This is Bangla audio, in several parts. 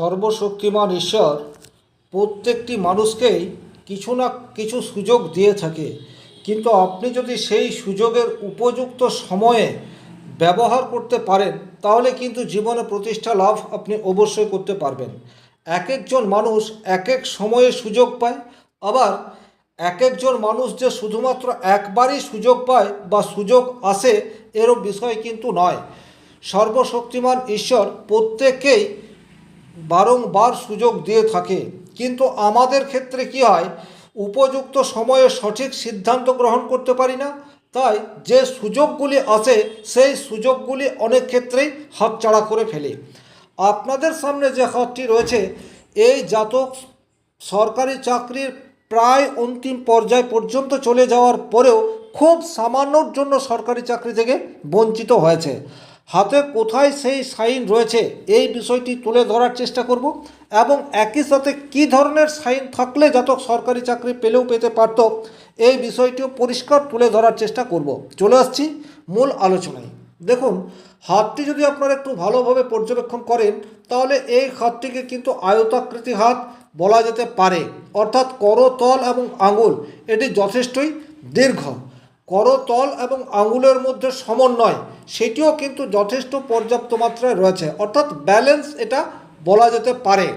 সর্বশক্তিমান ঈশ্বর প্রত্যেকটি মানুষকেই কিছু না কিছু সুযোগ দিয়ে থাকে। কিন্তু আপনি যদি সেই সুযোগের উপযুক্ত সময়ে ব্যবহার করতে পারেন, তাহলে কিন্তু জীবনে প্রতিষ্ঠা লাভ আপনি অবশ্যই করতে পারবেন। এক একজন মানুষ এক এক সময়ে সুযোগ পায়, আবার এক একজন মানুষ যে শুধুমাত্র একবারই সুযোগ পায় বা সুযোগ আসে এরও বিষয় কিন্তু নয়। সর্বশক্তিমান ঈশ্বর প্রত্যেককেই বারংবার সুযোগ দিয়ে থাকে। কিন্তু আমাদের ক্ষেত্রে কি হয়? উপযুক্ত সময়ে সঠিক সিদ্ধান্ত গ্রহণ করতে পারি না। তাই যে সুযোগগুলি আসে সেই সুযোগগুলি অনেক ক্ষেত্রেই হাতছাড়া করে ফেলে। আপনাদের সামনে যে হাতটি রয়েছে, এই জাতক সরকারি চাকরির প্রায় অন্তিম পর্যায় পর্যন্ত চলে যাওয়ার পরেও খুব সামান্যর জন্য সরকারি চাকরি থেকে বঞ্চিত হয়েছে। হাতে কোথায় সেই সাইন রয়েছে, এই বিষয়টি তুলে ধরার চেষ্টা করব এবং একই সাথে কী ধরনের সাইন থাকলে জাতক সরকারি চাকরি পেলেও পেতে পারত, এই বিষয়টিও পরিষ্কার তুলে ধরার চেষ্টা করব। চলে আসছি মূল আলোচনায়। দেখুন, হাতটি যদি আপনারা একটু ভালোভাবে পর্যবেক্ষণ করেন, তাহলে এই হাতটিকে কিন্তু আয়তাকৃতি হাত বলা যেতে পারে, অর্থাৎ করতল এবং আঙুল, এটি যথেষ্টই দীর্ঘ। করতল এবং আঙুলের মধ্যে সমন্বয়, সেটিও কিন্তু যথেষ্ট পর্যাপ্ত মাত্রায় রয়েছে। অর্থাৎ ব্যালেন্স এটা বলা যেতে পারে।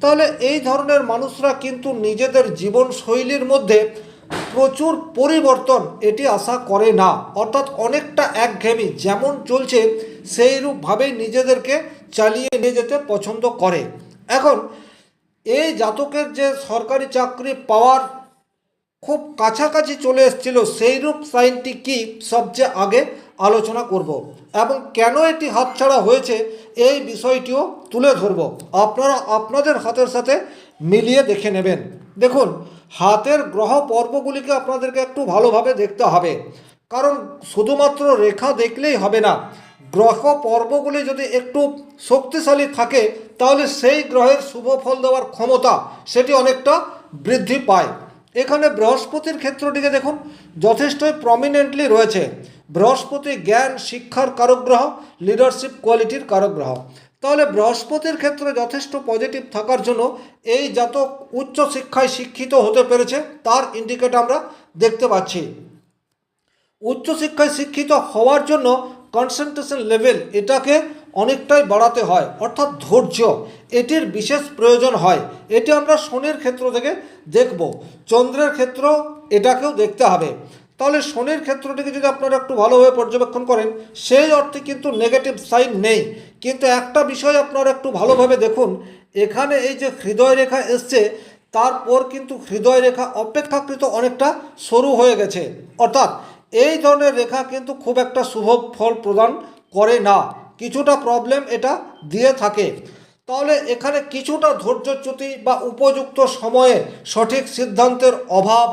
তাহলে এই ধরনের মানুষরা কিন্তু নিজেদের জীবনশৈলীর মধ্যে প্রচুর পরিবর্তন এটি আশা করে না। অর্থাৎ অনেকটা একঘেয়েমি যেমন চলছে সেই রূপভাবেই নিজেদেরকে চালিয়ে নিয়ে যেতে পছন্দ করে। এখন, এই জাতকের যে সরকারি চাকরি পাওয়ার খুব কাছাকাছি চলে এসেছিল, সেইরূপ সাইনটি কি সবচেয়ে আগে আলোচনা করব এবং কেন এটি হাতছাড়া হয়েছে এই বিষয়টিও তুলে ধরব। আপনারা আপনাদের হাতের সাথে মিলিয়ে দেখে নেবেন। দেখুন, হাতের গ্রহ পর্বগুলিকে আপনাদেরকে একটু ভালোভাবে দেখতে হবে। কারণ শুধুমাত্র রেখা দেখলেই হবে না, গ্রহ পর্বগুলি যদি একটু শক্তিশালী থাকে, তাহলে সেই গ্রহের শুভ ফল দেওয়ার ক্ষমতা সেটি অনেকটা বৃদ্ধি পায়। এখানে বৃহস্পতির ক্ষেত্রটিকে দেখুন যথেষ্টই প্রমিনেন্টলি রয়েছে। বৃহস্পতি জ্ঞান, শিক্ষার কারগ্রহ লিডারশিপ কোয়ালিটির কারগ্রহ তাহলে বৃহস্পতির ক্ষেত্রে যথেষ্ট পজিটিভ থাকার জন্য এই জাতক উচ্চ শিক্ষায় শিক্ষিত হতে পেরেছে, তার ইন্ডিকেট আমরা দেখতে পাচ্ছি। উচ্চশিক্ষায় শিক্ষিত হওয়ার জন্য কনসেন্ট্রেশন লেভেল এটাকে অনেকটাই বাড়াতে হয়, অর্থাৎ ধৈর্য। এটির বিশেষ প্রয়োজন হয়। এটি আমরা শনির ক্ষেত্র থেকে দেখব। চন্দ্রের ক্ষেত্র এটাকেও দেখতে হবে। তাহলে শনির ক্ষেত্রটিকে যদি আপনারা একটু ভালোভাবে পর্যবেক্ষণ করেন, সেই অর্থে কিন্তু নেগেটিভ সাইন নেই। কিন্তু একটা বিষয় আপনারা একটু ভালোভাবে দেখুন। এখানে এই যে হৃদয় রেখা এসছে, তারপর কিন্তু হৃদয় রেখা অপেক্ষাকৃত অনেকটা সরু হয়ে গেছে। অর্থাৎ এই ধরনের রেখা কিন্তু খুব একটা শুভ ফল প্রদান করে না। কিছুটা প্রবলেম এটা দিয়ে থাকে। তাহলে এখানে কিছুটা ধৈর্যচ্যুতি বা উপযুক্ত সময়ে সঠিক সিদ্ধান্তের অভাব,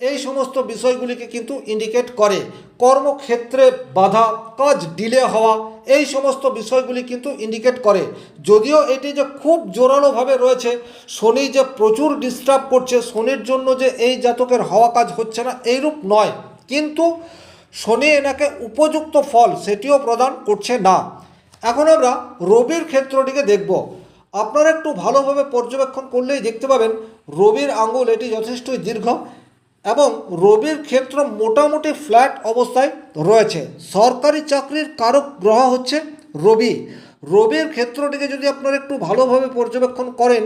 এই সমস্ত বিষয়গুলিকে কিন্তু ইন্ডিকেট করে। কর্মক্ষেত্রে বাধা, কাজ ডিলে হওয়া, এই সমস্ত বিষয়গুলি কিন্তু ইন্ডিকেট করে। যদিও এটি যে খুব জোরালোভাবে রয়েছে, শনি যে প্রচুর ডিস্টার্ব করছে, শনির জন্য যে এই জাতকের হওয়া কাজ হচ্ছে না, এইরূপ নয়। কিন্তু শনি এনাকে উপযুক্ত ফল সেটিও প্রদান করছে না। এখন আমরা রবির ক্ষেত্রটিকে দেখব। আপনারা একটু ভালোভাবে পর্যবেক্ষণ করলেই দেখতে পাবেন রবির আঙ্গুল এটি যথেষ্টই দীর্ঘ এবং রবির ক্ষেত্র মোটামুটি ফ্ল্যাট অবস্থায় রয়েছে। সরকারি চাকরির কারক গ্রহ হচ্ছে রবি। রবির ক্ষেত্রটিকে যদি আপনারা একটু ভালোভাবে পর্যবেক্ষণ করেন,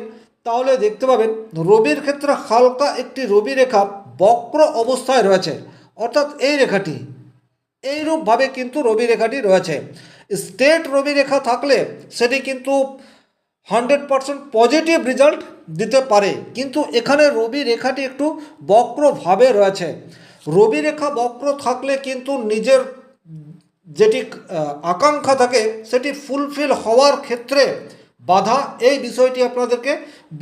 তাহলে দেখতে পাবেন রবির ক্ষেত্রে হালকা একটি রবি রেখা বক্র অবস্থায় রয়েছে। অর্থাৎ এই রেখাটি এইরূপভাবে কিন্তু রবি রেখাটি রয়েছে। স্টেট রবি রেখা থাকলে সেটি কিন্তু হান্ড্রেড পারসেন্ট পজিটিভ রেজাল্ট দিতে পারে। কিন্তু এখানে রবি রেখাটি একটু বক্রভাবে রয়েছে। রবি রেখা বক্র থাকলে কিন্তু নিজের যেটি আকাঙ্ক্ষা থাকে সেটি ফুলফিল হওয়ার ক্ষেত্রে বাধা। এই বিষয়টি আপনাদেরকে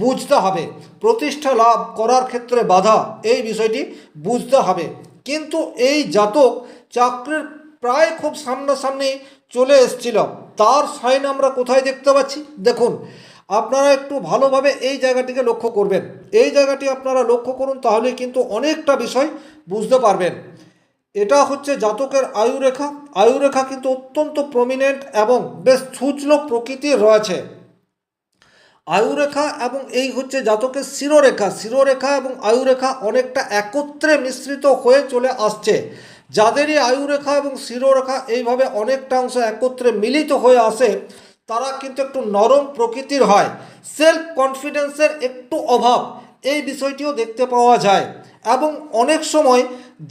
বুঝতে হবে। প্রতিষ্ঠা লাভ করার ক্ষেত্রে বাধা। এই বিষয়টি বুঝতে হবে। কিন্তু এই জাতক চাকরির প্রায় খুব সামনাসামনি চলে এসেছিল। তার সাইন আমরা কোথায় দেখতে পাচ্ছি? দেখুন, আপনারা একটু ভালোভাবে এই জায়গাটিকে লক্ষ্য করবেন। এই জায়গাটি আপনারা লক্ষ্য করুন, তাহলে কিন্তু অনেকটা বিষয় বুঝতে পারবেন। এটা হচ্ছে জাতকের আয়ুরেখা। আয়ুরেখা কিন্তু অত্যন্ত প্রমিনেন্ট এবং বেশ ছুচলো প্রকৃতির রয়েছে। আয়ুরেখা এবং এই হচ্ছে জাতকের শিরোরেখা। শিরোরেখা এবং আয়ুরেখা অনেকটা একত্রে মিশ্রিত হয়ে চলে আসছে। যাদেরই আয়ুরেখা এবং শিরোরেখা এইভাবে অনেকটা অংশ একত্রে মিলিত হয়ে আসে, তারা কিন্তু একটু নরম প্রকৃতির হয়। সেলফ কনফিডেন্সের একটু অভাব, এই বিষয়টিও দেখতে পাওয়া যায়। এবং অনেক সময়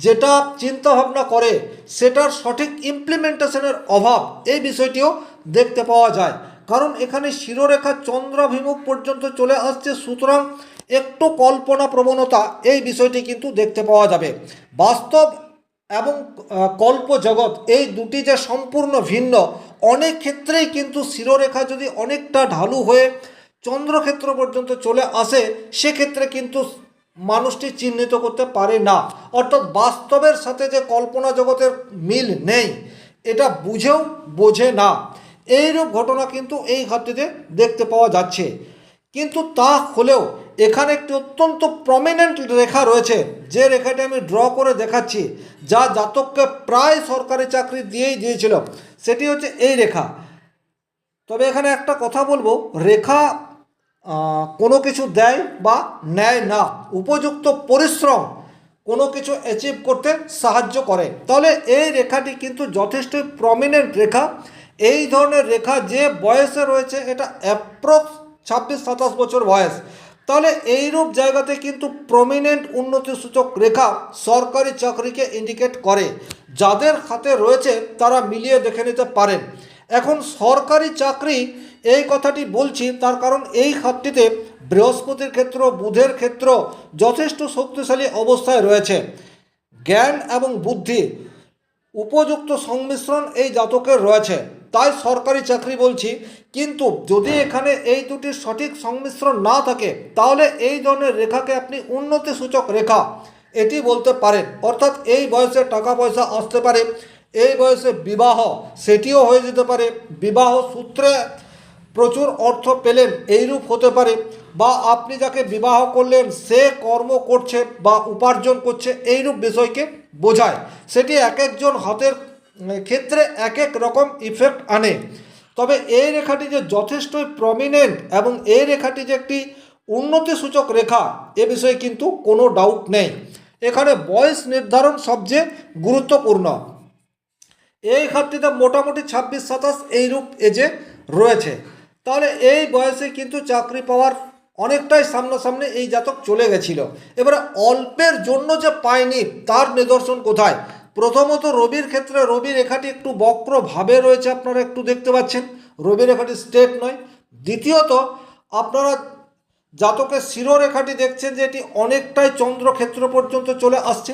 যেটা চিন্তা ভাবনা করে, সেটার সঠিক ইমপ্লিমেন্টেশনের অভাব, এই বিষয়টিও দেখতে পাওয়া যায়। কারণ এখানে শিরোরেখা চন্দ্রাভিমুখ পর্যন্ত চলে আসছে, সুতরাং একটু কল্পনা প্রবণতা এই বিষয়টি কিন্তু দেখতে পাওয়া যাবে। বাস্তব এবং কল্প জগৎ এই দুটি যে সম্পূর্ণ ভিন্ন, অনেক ক্ষেত্রেই কিন্তু শিরোরেখা যদি অনেকটা ঢালু হয়ে চন্দ্রক্ষেত্র পর্যন্ত চলে আসে, সেক্ষেত্রে কিন্তু মানুষটি চিহ্নিত করতে পারে না। অর্থাৎ বাস্তবের সাথে যে কল্পনা জগতের মিল নেই, এটা বুঝেও বোঝে না। এইরূপ ঘটনা কিন্তু এই ঘাটটিতে দেখতে পাওয়া যাচ্ছে। কিন্তু তা হলেও এখানে একটি অত্যন্ত প্রমিনেন্ট রেখা রয়েছে। যে রেখাটি আমি ড্র করে দেখাচ্ছি, যা জাতককে প্রায় সরকারি চাকরি দিয়েই দিয়েছিল, সেটি হচ্ছে এই রেখা। তবে এখানে একটা কথা বলব, রেখা কোনো কিছু দেয় বা নেয় না। উপযুক্ত পরিশ্রম কোনো কিছু অ্যাচিভ করতে সাহায্য করে। তাহলে এই রেখাটি কিন্তু যথেষ্টই প্রমিনেন্ট রেখা। এই ধরনের রেখা যে বয়সে রয়েছে, এটা অ্যাপ্রক্স ছাব্বিশ, সাতাশ বছর বয়স। তাহলে এইরূপ জায়গাতে কিন্তু প্রমিনেন্ট উন্নতি সূচক রেখা সরকারি চাকরিকে ইন্ডিকেট করে। যাদের হাতে রয়েছে, তারা মিলিয়ে দেখে নিতে পারেন। এখন সরকারি চাকরি, এই কথাটি বলছি, তার কারণ এই খাতটিতে বৃহস্পতির ক্ষেত্র, বুধের ক্ষেত্র যথেষ্ট শক্তিশালী অবস্থায় রয়েছে। জ্ঞান এবং বুদ্ধি, উপযুক্ত সংমিশ্রণ এই জাতকের রয়েছে। তাই সরকারি চাকরি বলছি, কিন্তু যদি এখানে এই দুটির সঠিক সংমিশ্রণ না থাকে, তাহলে এই ধরনের রেখাকে আপনি উন্নতি সূচক রেখা এটি বলতে পারেন। অর্থাৎ এই বয়সে টাকা পয়সা আসতে পারে, এই বয়সে বিবাহ সেটিও হয়ে যেতে পারে, বিবাহ সূত্রে প্রচুর অর্থ পেলেন, এইরূপ হতে পারে, বা আপনি যাকে বিবাহ করলেন, সে কর্ম করছে বা উপার্জন করছে, এইরূপ বিষয়কে বোঝায়। সেটি এক একজন হাতের ক্ষেত্রে এক এক রকম ইফেক্ট আনে। তবে এই রেখাটি যে যথেষ্টই প্রমিনেন্ট এবং এই রেখাটি যে একটি উন্নতি সূচক রেখা, এ বিষয়ে কিন্তু কোনো ডাউট নেই। এখানে বয়স নির্ধারণ সবচেয়ে গুরুত্বপূর্ণ। এই ঘাটতিতে মোটামুটি ছাব্বিশ, সাতাশ এইরূপ এজে রয়েছে। তাহলে এই বয়সে কিন্তু চাকরি পাওয়ার অনেকটাই সামনাসামনি এই জাতক চলে গেছিল। এবারে অল্পের জন্য যে পায়নি, তার নিদর্শন কোথায়? প্রথমত রবির ক্ষেত্রে রবি রেখাটি একটু বক্রভাবে রয়েছে, আপনারা একটু দেখতে পাচ্ছেন। রবি রেখাটি স্ট্রেট নয়। দ্বিতীয়ত, আপনারা জাতকের শিরোরেখাটি দেখছেন যে এটি অনেকটাই চন্দ্রক্ষেত্র পর্যন্ত চলে আসছে।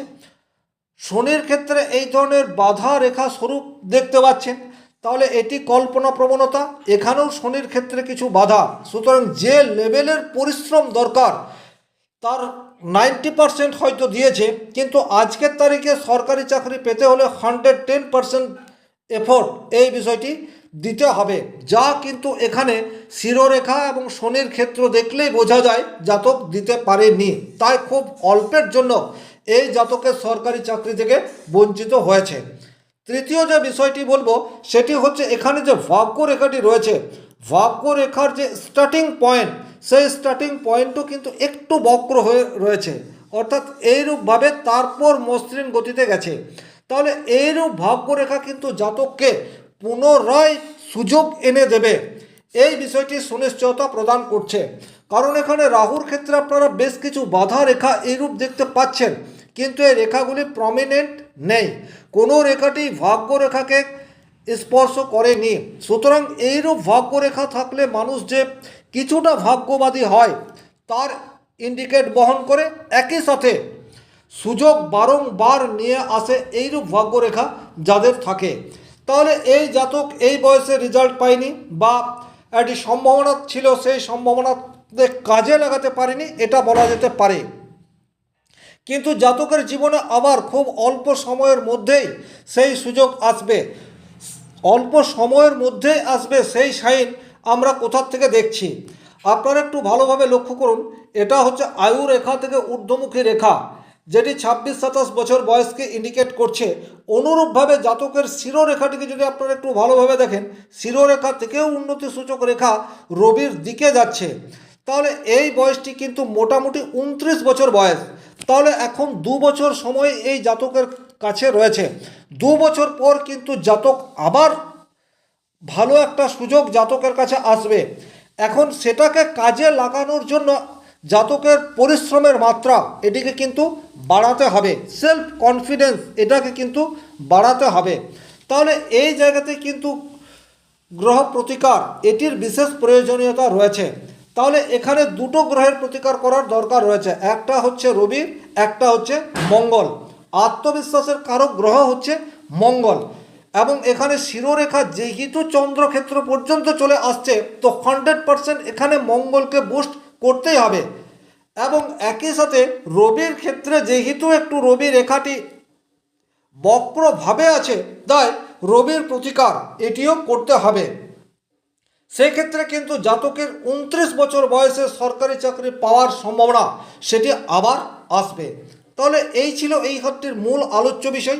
শনির ক্ষেত্রে এই ধরনের বাধা রেখা স্বরূপ দেখতে পাচ্ছেন। তাহলে এটি কল্পনা প্রবণতা, এখানেও শনির ক্ষেত্রে কিছু বাধা। সুতরাং যে লেভেলের পরিশ্রম দরকার, তার নাইনটি পারসেন্ট হয়তো দিয়েছে, কিন্তু আজকের তারিখে সরকারি চাকরি পেতে হলে হান্ড্রেড টেন পারসেন্ট এফোর্ট এই বিষয়টি দিতে হবে, যা কিন্তু এখানে শিরোরেখা এবং শনির ক্ষেত্র দেখলেই বোঝা যায় জাতক দিতে পারেনি। তাই খুব অল্পের জন্য এই জাতকের সরকারি চাকরি থেকে বঞ্চিত হয়েছে। তৃতীয় যে বিষয়টি বলব, সেটি হচ্ছে এখানে যে ভাগ্য রেখাটি রয়েছে ভাগ্য রেখার যে স্টার্টিং পয়েন্ট সেই স্টার্টিং পয়েন্টও কিন্তু একটু বক্র হয়ে রয়েছে। অর্থাৎ এইরূপভাবে তারপর মসৃণ গতিতে গেছে। তাহলে এইরূপ ভাগ্যরেখা কিন্তু জাতককে পুনরায় সুযোগ এনে দেবে। এই বিষয়টি সুনিশ্চয়তা প্রদান করছে। কারণ এখানে রাহুর ক্ষেত্রে আপনারা বেশ কিছু বাধা রেখা এইরূপ দেখতে পাচ্ছেন। কিন্তু এই রেখাগুলি প্রমিনেন্ট নেই। কোনো রেখাটি ভাগ্যরেখাকে স্পর্শ করেনি। সুতরাং এইরূপ ভাগ্যরেখা থাকলে মানুষ যে কিছুটা ভাগ্যবাদী হয়। তার ইন্ডিকেট বহন করে একই সাথে সুযোগ বারংবার নিয়ে আসে এইরূপ ভাগ্যরেখা যাদের থাকে। তাহলে এই জাতক এই বয়সে রেজাল্ট পায়নি বা একটি সম্ভাবনা ছিল, সেই সম্ভাবনাতে কাজে লাগাতে পারেনি, এটা বলা যেতে পারে। কিন্তু জাতকের জীবনে আবার খুব অল্প সময়ের মধ্যেই সেই সুযোগ আসবে। অল্প সময়ের মধ্যেই আসবে সেই সাইন আমরা কোথার থেকে দেখছি? আপনারা একটু ভালোভাবে লক্ষ্য করুন। এটা হচ্ছে আয়ু রেখা থেকে ঊর্ধ্বমুখী রেখা, যেটি ছাব্বিশ সাতাশ বছর বয়সকে ইন্ডিকেট করছে। অনুরূপভাবে জাতকের শিরোরেখাটিকে যদি আপনারা একটু ভালোভাবে দেখেন, শিরোরেখা থেকেও উন্নতি সূচক রেখা রবির দিকে যাচ্ছে। তাহলে এই বয়সটি কিন্তু মোটামুটি উনত্রিশ বছর বয়স। তাহলে এখন দু বছর সময় এই জাতকের কাছে রয়েছে। দু বছর পর কিন্তু জাতক আবার ভালো একটা সুযোগ জাতকের কাছে আসবে। এখন সেটাকে কাজে লাগানোর জন্য জাতকের পরিশ্রমের মাত্রা এটিকে কিন্তু বাড়াতে হবে। সেলফ কনফিডেন্স এটাকে কিন্তু বাড়াতে হবে। তাহলে এই জায়গাতে কিন্তু গ্রহ প্রতিকার, এটির বিশেষ প্রয়োজনীয়তা রয়েছে। তাহলে এখানে দুটো গ্রহের প্রতিকার করার দরকার রয়েছে। একটা হচ্ছে রবি, একটা হচ্ছে মঙ্গল। আত্মবিশ্বাসের কারক গ্রহ হচ্ছে মঙ্গল। এবং এখানে শিরোরেখা যেহেতু চন্দ্রক্ষেত্র পর্যন্ত চলে আসছে, তো হান্ড্রেড পারসেন্ট এখানে মঙ্গলকে বুস্ট করতেই হবে। এবং একই সাথে রবির ক্ষেত্রে যেহেতু একটু রবি রেখাটি বক্রভাবে আছে, তাই রবির প্রতিকার এটিও করতে হবে। সেক্ষেত্রে কিন্তু জাতকের উনত্রিশ বছর বয়সে সরকারি চাকরি পাওয়ার সম্ভাবনা, সেটি আবার আসবে। তাহলে এই ছিল এই হাটটির মূল আলোচ্য বিষয়।